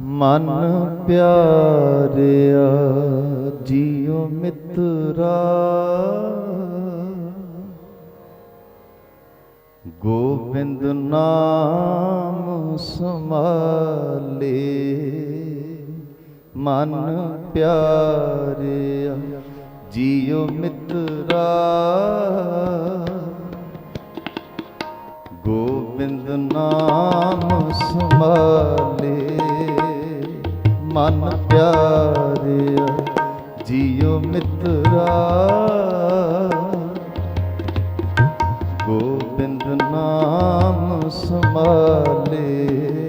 ਮਨ ਪਿਆਰਿਆ ਜੀਉ ਮਿੱਤਰਾ। ਗੋਬਿੰਦ ਨਾਮ ਸਮਾਲੇ ਮਨ ਪਿਆਰਿਆ ਜੀਉ ਮਿੱਤਰਾ। ਗੋਬਿੰਦ ਨਾਮ ਸਮਾਲੇ ਮਨ ਪਿਆਰਿਆ ਜੀਉ ਮਿੱਤਰਾ। ਗੋਬਿੰਦ ਨਾਮ ਸਮਾਲੇ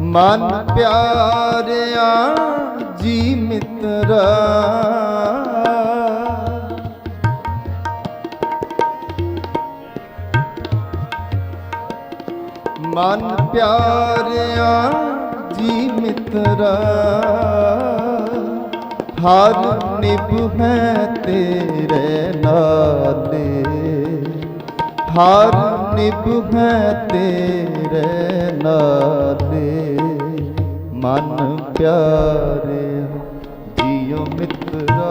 ਮਨ ਪਿਆਰਿਆ ਜੀ ਮਿੱਤਰਾ। ਮਨ ਪਿਆਰਿਆ ਜੀ ਮਿੱਤਰਾ, ਹਰ ਨਿਭ ਹੈ ਤੇਰੇ ਨਾਲੇ। ਹਰ ਨਿਭ ਹੈ ਤੇਰੇ ਨਾਲੇ। ਮਨ ਪਿਆਰਿਆ ਜੀਉ ਮਿੱਤਰਾ,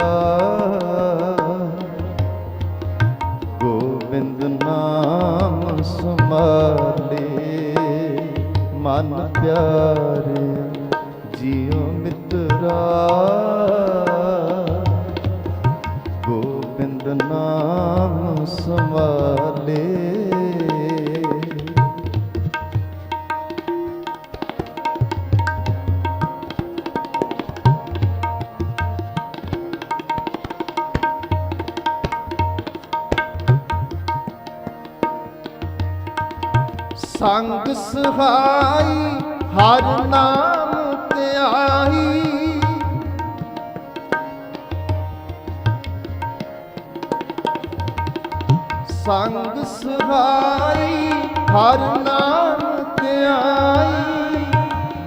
ਗੋਬਿੰਦ ਨਾਮ ਸਮਾਲੇ ਮਨ ਪਿਆਰੇ ਸੰਗ ਸਹਾਈ ਹਰ ਨਾਮ ਧਿਆਈ। ਸੰਗ ਸਹਾਈ ਹਰ ਨਾਮ ਧਿਆਈ।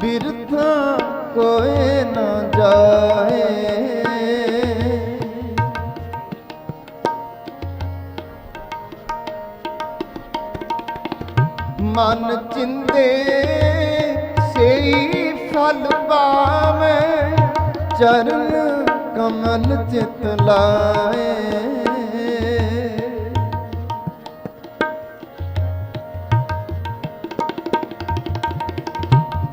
ਬਿਰਥਾ ਕੋਈ ਨਾ ਜਾਏ। ਮਨ ਚਿੰਦੇ, ਸੇਈ ਫਲ ਪਾਵੇ, ਚਰਨ ਕਮਲ ਚਿਤ ਲਾਏ।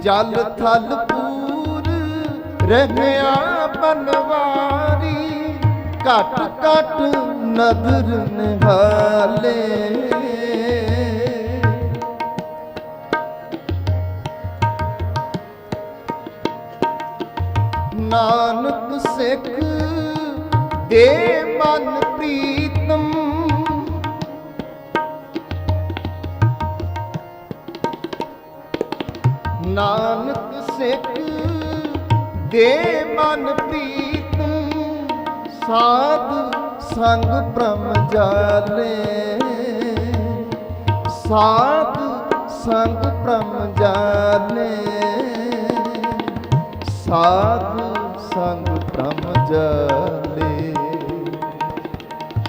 ਜਲ ਥਲ ਪੂਰ ਰਹਿਆ ਬਨਵਾਰੀ, ਘਟ ਘਟ ਨਦਰ ਨਿਹਾਲੇ। ਨਾਨਕ ਸਿੱਖ, ਦੇ ਮਨ ਪ੍ਰੀਤਮ। ਨਾਨਕ ਸਿੱਖ, ਦੇ ਮਨ ਪ੍ਰੀਤਮ, ਸਾਧ ਸੰਗ ਬ੍ਰਹਮ ਜਾਲੇ। ਸਾਧ ਸੰਗ ਬ੍ਰਹਮ ਜਾਲੇ। ਸਾਧ ਸੰਗ ਬ੍ਰਹਮ ਜਾਲੇ।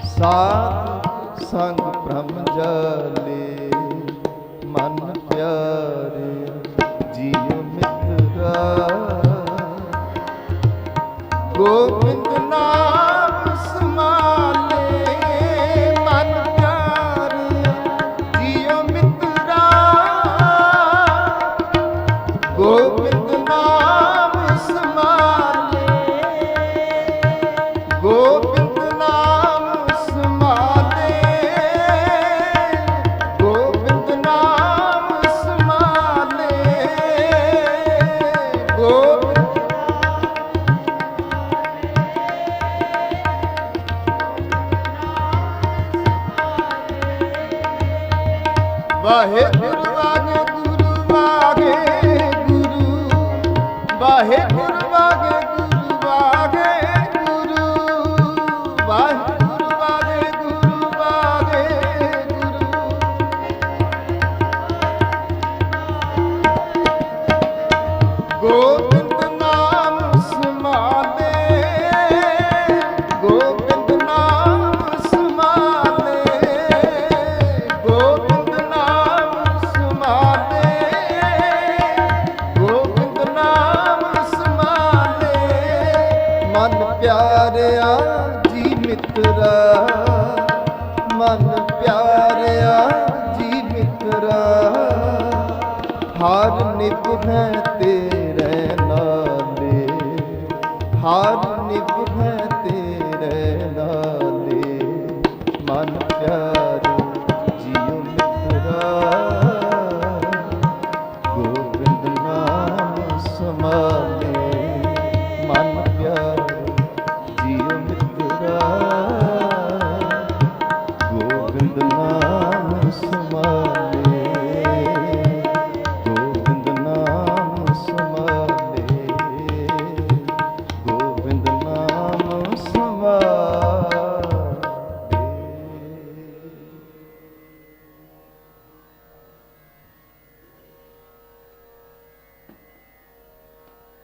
ਸਾਧ ਸੰਗ ਬ੍ਰਹਮ ਜਾਲੇ। ਵਾਹਿਗੁਰੂ ਵਾਹਿਗੁਰੂ ਵਾਹਿਗੁਰੂ ਵਾਹਿਗੁਰੂ ਵਾਹਿਗੁਰੂ। ਪਿਆਰਿਆ ਜੀ ਮਿੱਤਰਾ ਮਨ ਪਿਆਰਿਆ ਜੀ ਮਿੱਤਰਾ। ਹਰ ਨਿਭ ਹੈ ਤੇਰੇ ਨਾਲੇ ਹਰ ਬਿਨ ਨਾਮ